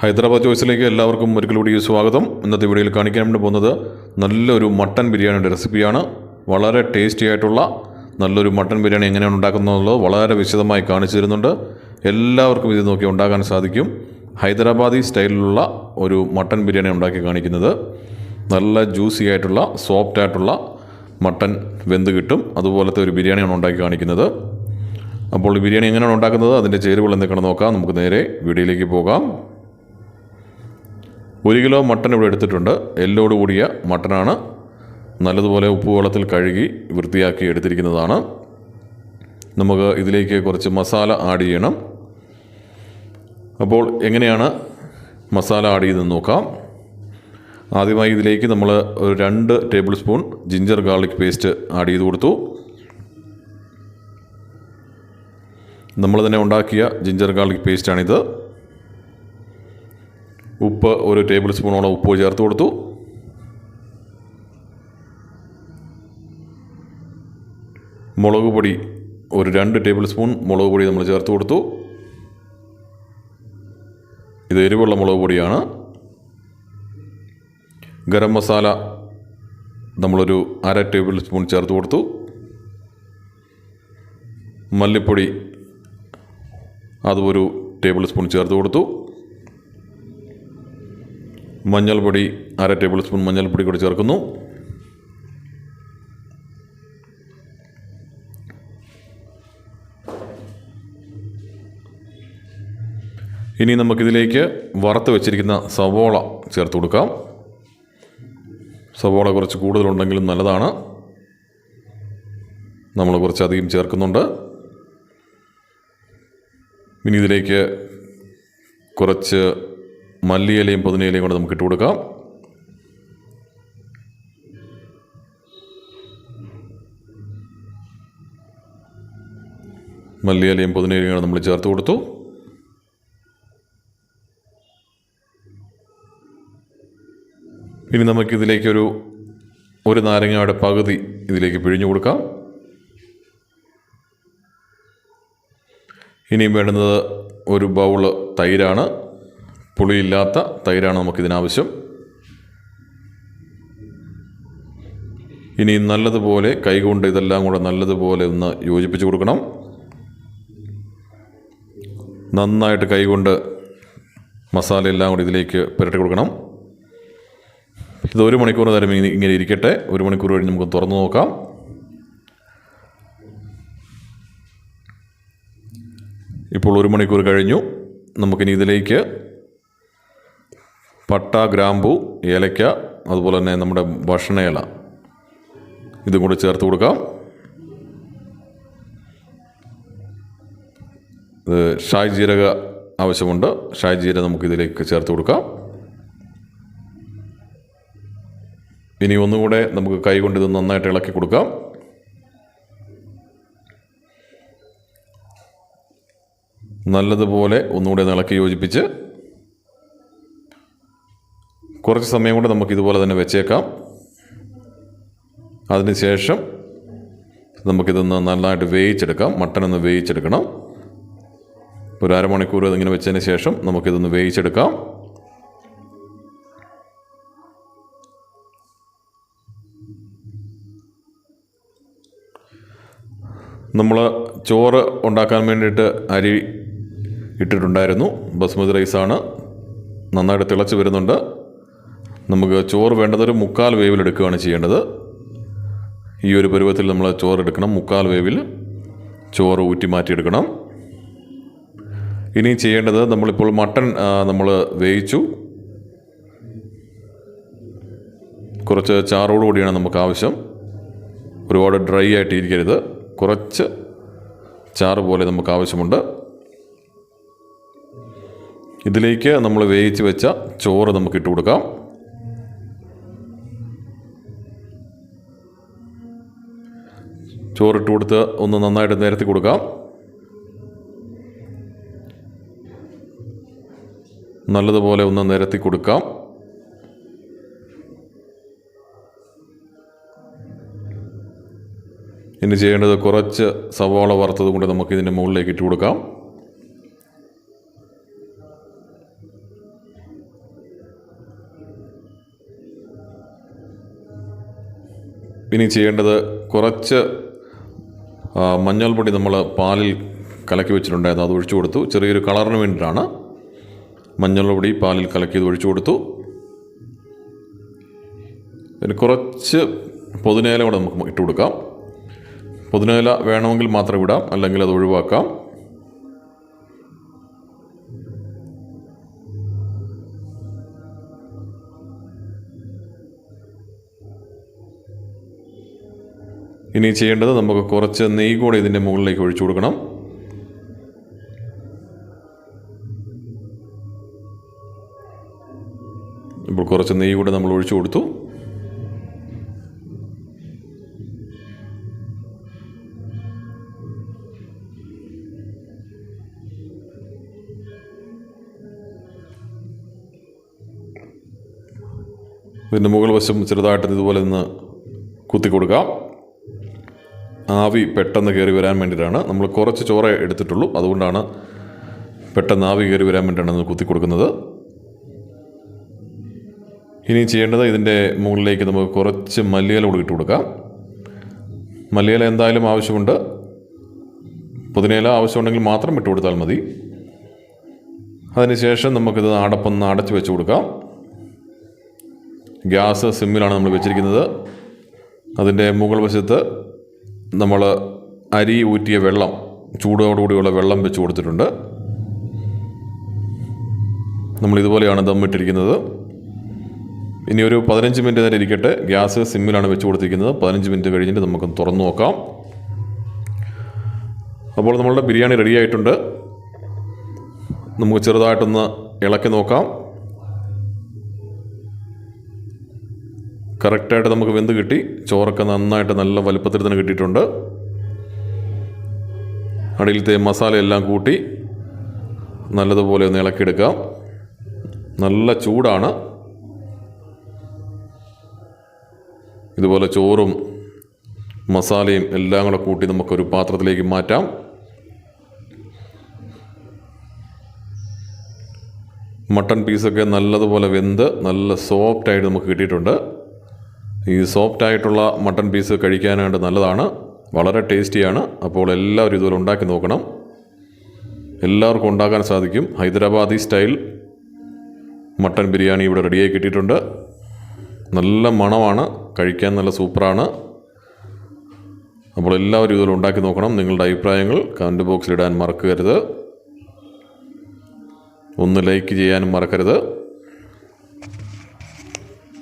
ഹൈദരാബാദ് ചോയ്സിലേക്ക് എല്ലാവർക്കും ഒരിക്കൽ കൂടി സ്വാഗതം. ഇന്നത്തെ വീഡിയോയിൽ കാണിക്കാൻ വേണ്ടി പോകുന്നത് നല്ലൊരു മട്ടൻ ബിരിയാണിയുടെ റെസിപ്പിയാണ്. വളരെ ടേസ്റ്റി ആയിട്ടുള്ള നല്ലൊരു മട്ടൻ ബിരിയാണി എങ്ങനെയാണ് ഉണ്ടാക്കുന്നത് വളരെ വിശദമായി കാണിച്ചു തരുന്നുണ്ട്. എല്ലാവർക്കും ഇത് നോക്കി ഉണ്ടാക്കാൻ സാധിക്കും. ഹൈദരാബാദി സ്റ്റൈലിലുള്ള ഒരു മട്ടൻ ബിരിയാണി ഉണ്ടാക്കി കാണിക്കുന്നത്. നല്ല ജ്യൂസി ആയിട്ടുള്ള സോഫ്റ്റ് ആയിട്ടുള്ള മട്ടൻ വെന്ത് കിട്ടും. അതുപോലത്തെ ഒരു ബിരിയാണിയാണ് ഉണ്ടാക്കി കാണിക്കുന്നത്. അപ്പോൾ ബിരിയാണി എങ്ങനെയാണ് ഉണ്ടാക്കുന്നത്? അതിന്റെ ചേരുവകൾ എന്തൊക്കെയാണ് നോക്കാം. നമുക്ക് നേരെ വീഡിയോയിലേക്ക് പോകാം. ഒരു കിലോ മട്ടൺ ഇവിടെ എടുത്തിട്ടുണ്ട്. എല്ലോട് കൂടിയ മട്ടനാണ്. നല്ലതുപോലെ ഉപ്പ് വെള്ളത്തിൽ കഴുകി വൃത്തിയാക്കി എടുത്തിരിക്കുന്നതാണ്. നമുക്ക് ഇതിലേക്ക് കുറച്ച് മസാല ആഡ് ചെയ്യണം. അപ്പോൾ എങ്ങനെയാണ് മസാല ആഡ് ചെയ്തെന്ന് നോക്കാം. ആദ്യമായി ഇതിലേക്ക് നമ്മൾ ഒരു രണ്ട് tablespoon ginger garlic paste add ചെയ്ത് കൊടുത്തു. നമ്മൾ തന്നെ ഉണ്ടാക്കിയ ജിഞ്ചർ ഗാർലിക് പേസ്റ്റാണിത്. ഉപ്പ് ഒരു ടേബിൾ സ്പൂണോളം ഉപ്പ് ചേർത്ത് കൊടുത്തു. മുളക് പൊടി ഒരു രണ്ട് ടേബിൾ സ്പൂൺ മുളക് പൊടി നമ്മൾ ചേർത്ത് കൊടുത്തു. ഇത് എരിവുള്ള മുളക് പൊടിയാണ്. ഗരം മസാല നമ്മളൊരു അര ടേബിൾ സ്പൂൺ ചേർത്ത് കൊടുത്തു. മല്ലിപ്പൊടി അതും ഒരു ടേബിൾ സ്പൂൺ ചേർത്ത് കൊടുത്തു. മഞ്ഞൾപ്പൊടി അര ടേബിൾ സ്പൂൺ മഞ്ഞൾപ്പൊടി കൂടി ചേർക്കുന്നു. ഇനി നമുക്കിതിലേക്ക് വറുത്ത് വെച്ചിരിക്കുന്ന സവോള ചേർത്ത് കൊടുക്കാം. സവോള കുറച്ച് കൂടുതലുണ്ടെങ്കിലും നല്ലതാണ്. നമ്മൾ കുറച്ചധികം ചേർക്കുന്നുണ്ട്. ഇനി ഇതിലേക്ക് കുറച്ച് മല്ലിയിലയും പുതിനയിലയും കൂടെ നമുക്ക് ഇട്ട് കൊടുക്കാം. മല്ലിയിലയും പുതിനയിലയും കൂടെ നമ്മൾ ചേർത്ത് കൊടുത്തു. ഇനി നമുക്കിതിലേക്കൊരു ഒരു നാരങ്ങയുടെ പകുതി ഇതിലേക്ക് പിഴിഞ്ഞു കൊടുക്കാം. ഇനിയും വേണ്ടുന്നത് ഒരു ബൗൾ തൈരാണ്. പുളിയില്ലാത്ത തൈരാണ് നമുക്കിതിനാവശ്യം. ഇനി നല്ലതുപോലെ കൈകൊണ്ട് ഇതെല്ലാം കൂടെ നല്ലതുപോലെ ഒന്ന് യോജിപ്പിച്ച് കൊടുക്കണം. നന്നായിട്ട് കൈകൊണ്ട് മസാല എല്ലാം കൂടി ഇതിലേക്ക് പുരട്ടി കൊടുക്കണം. ഇത് ഒരു മണിക്കൂർ നേരം ഇങ്ങനെ ഇങ്ങനെ ഇരിക്കട്ടെ. ഒരു മണിക്കൂർ കഴിഞ്ഞ് നമുക്ക് തുറന്നു നോക്കാം. ഇപ്പോൾ ഒരു മണിക്കൂർ കഴിഞ്ഞു. നമുക്കിനി ഇതിലേക്ക് പട്ട ഗ്രാമ്പു ഏലയ്ക്ക അതുപോലെ തന്നെ നമ്മുടെ ഭക്ഷണ ഇല ഇതും കൂടി ചേർത്ത് കൊടുക്കാം. ഇത് ഷായ് ജീരക ആവശ്യമുണ്ട്. ഷായ് ജീരക നമുക്ക് ഇതിലേക്ക് ചേർത്ത് കൊടുക്കാം. ഇനി ഒന്നുകൂടെ നമുക്ക് കൈ കൊണ്ട് ഇത് നന്നായിട്ട് ഇളക്കി കൊടുക്കാം. നല്ലതുപോലെ ഒന്നുകൂടെ ഒന്ന് ഇളക്കി യോജിപ്പിച്ച് കുറച്ച് സമയം കൊണ്ട് നമുക്ക് ഇതുപോലെ തന്നെ വെച്ചേക്കാം. അതിനുശേഷം നമുക്കിതൊന്ന് നന്നായിട്ട് വേവിച്ചെടുക്കാം. മട്ടൻ ഒന്ന് വേവിച്ചെടുക്കണം. ഒരു അരമണിക്കൂർ ഇതിങ്ങനെ വെച്ചതിന് ശേഷം നമുക്കിതൊന്ന് വേവിച്ചെടുക്കാം. നമ്മൾ ചോറ് ഉണ്ടാക്കാൻ വേണ്ടിയിട്ട് അരി ഇട്ടിട്ടുണ്ടായിരുന്നു. ബസ്മതി റൈസാണ്. നന്നായിട്ട് തിളച്ച് വരുന്നുണ്ട്. നമുക്ക് ചോറ് വേണ്ടതൊരു മുക്കാൽ വേവിലെടുക്കുകയാണ് ചെയ്യേണ്ടത്. ഈ ഒരു പരുവത്തിൽ നമ്മൾ ചോറ് എടുക്കണം. മുക്കാൽ വേവിൽ ചോറ് ഊറ്റി മാറ്റിയെടുക്കണം ഇനി ചെയ്യേണ്ടത് നമ്മളിപ്പോൾ മട്ടൺ നമ്മൾ വേവിച്ചു. കുറച്ച് ചാറോട് കൂടിയാണ് നമുക്ക് ആവശ്യം. ഒരുപാട് ഡ്രൈ ആയിട്ട് ഇരിക്കരുത്. കുറച്ച് ചാറ് പോലെ നമുക്ക് ആവശ്യമുണ്ട്. ഇതിലേക്ക് നമ്മൾ വേവിച്ച് വെച്ച ചോറ് നമുക്ക് ഇട്ട് കൊടുക്കാം. ചോറിട്ട് കൊടുത്ത് ഒന്ന് നന്നായിട്ട് നേരത്തി കൊടുക്കാം. നല്ലതുപോലെ ഒന്ന് നിരത്തി കൊടുക്കാം. ഇനി ചെയ്യേണ്ടത് കുറച്ച് സവാള വറുത്തത് കൊണ്ട് നമുക്ക് ഇതിന്റെ മുകളിലേക്ക് ഇട്ട് കൊടുക്കാം. ഇനി ചെയ്യേണ്ടത് കുറച്ച് മഞ്ഞൾപ്പൊടി നമ്മൾ പാലിൽ കലക്കി വെച്ചിട്ടുണ്ടായിരുന്നു. അത് ഒഴിച്ചു കൊടുത്തു. ചെറിയൊരു കളറിന് വേണ്ടിയിട്ടാണ് മഞ്ഞൾപ്പൊടി പാലിൽ കലക്കിയത് ഒഴിച്ചു കൊടുത്തു. പിന്നെ കുറച്ച് പുതിനയില കൂടെ നമുക്ക് ഇട്ട് കൊടുക്കാം. പുതിനയില വേണമെങ്കിൽ മാത്രം ഇടാം. അല്ലെങ്കിൽ അത് ഒഴിവാക്കാം. ഇനി ചെയ്യേണ്ടത് നമുക്ക് കുറച്ച് നെയ്യ് കൂടെ ഇതിന്റെ മുകളിലേക്ക് ഒഴിച്ചു കൊടുക്കണം. ഇപ്പോൾ കുറച്ച് നെയ്യ് കൂടെ നമ്മൾ ഒഴിച്ചു കൊടുത്തു. ഇതിന്റെ മുകൾ വശം ചെറുതായിട്ട് ഇതുപോലെ ഒന്ന് കുത്തി കൊടുക്കാം. ആവി പെട്ടെന്ന് കയറി വരാൻ വേണ്ടിയിട്ടാണ് നമ്മൾ കുറച്ച് ചോറേ എടുത്തിട്ടുള്ളൂ. അതുകൊണ്ടാണ് പെട്ടെന്ന് ആവി കയറി വരാൻ വേണ്ടിയിട്ടാണ് കുത്തി കൊടുക്കുന്നത്. ഇനി ചെയ്യേണ്ടത് ഇതിന്റെ മുകളിലേക്ക് നമുക്ക് കുറച്ച് മല്ലിയില കൂടി ഇട്ട് കൊടുക്കാം. മല്ലിയില എന്തായാലും ആവശ്യമുണ്ട്. പുതിനയില ആവശ്യമുണ്ടെങ്കിൽ മാത്രം ഇട്ട് കൊടുത്താൽ മതി. അതിനുശേഷം നമുക്കിത് അടപ്പൊന്ന് അടച്ച് വെച്ച് കൊടുക്കാം. ഗ്യാസ് സിമ്മിലാണ് നമ്മൾ വെച്ചിരിക്കുന്നത്. അതിന്റെ മുകൾ വശത്ത് നമ്മൾ അരി ഊറ്റിയ വെള്ളം ചൂടോടുകൂടിയുള്ള വെള്ളം വെച്ച് കൊടുത്തിട്ടുണ്ട്. നമ്മൾ ഇതുപോലെയാണ് ദമ്മിട്ടിരിക്കുന്നത് ഇനി ഒരു പതിനഞ്ച് മിനിറ്റ് നേരം ഇരിക്കട്ടെ. ഗ്യാസ് സിമ്മിലാണ് വെച്ച് കൊടുത്തിരിക്കുന്നത്. പതിനഞ്ച് മിനിറ്റ് കഴിഞ്ഞിട്ട് നമുക്ക് തുറന്നു നോക്കാം. അപ്പോൾ നമ്മളുടെ ബിരിയാണി റെഡിയായിട്ടുണ്ട് നമുക്ക് ചെറുതായിട്ടൊന്ന് ഇളക്കി നോക്കാം. കറക്റ്റായിട്ട് നമുക്ക് വെന്ത് കിട്ടി. ചോറൊക്കെ നന്നായിട്ട് നല്ല വലുപ്പത്തിൽ തന്നെ കിട്ടിയിട്ടുണ്ട്. അടിയിലത്തെ മസാലയെല്ലാം കൂട്ടി നല്ലതുപോലെ ഒന്ന് ഇളക്കിയെടുക്കാം. നല്ല ചൂടാണ്. ഇതുപോലെ ചോറും മസാലയും എല്ലാം കൂടെ കൂട്ടി നമുക്കൊരു പാത്രത്തിലേക്ക് മാറ്റാം. മട്ടൺ പീസൊക്കെ നല്ലതുപോലെ വെന്ത് നല്ല സോഫ്റ്റായിട്ട് നമുക്ക് കിട്ടിയിട്ടുണ്ട്. ഈ സോഫ്റ്റ് ആയിട്ടുള്ള മട്ടൺ പീസ് കഴിക്കാനായിട്ട് നല്ലതാണ്. വളരെ ടേസ്റ്റിയാണ് അപ്പോൾ എല്ലാവരും ഇതുപോലെ ഉണ്ടാക്കി നോക്കണം. എല്ലാവർക്കും ഉണ്ടാക്കാൻ സാധിക്കും. ഹൈദരാബാദി സ്റ്റൈൽ മട്ടൺ ബിരിയാണി ഇവിടെ റെഡിയായി കിട്ടിയിട്ടുണ്ട്. നല്ല മണമാണ്. കഴിക്കാൻ നല്ല സൂപ്പറാണ് അപ്പോൾ എല്ലാവരും ഇതുപോലെ ഉണ്ടാക്കി നോക്കണം. നിങ്ങളുടെ അഭിപ്രായങ്ങൾ കമന്റ് ബോക്സിൽ ഇടാൻ മറക്കരുത്. ഒന്ന് ലൈക്ക് ചെയ്യാനും മറക്കരുത്.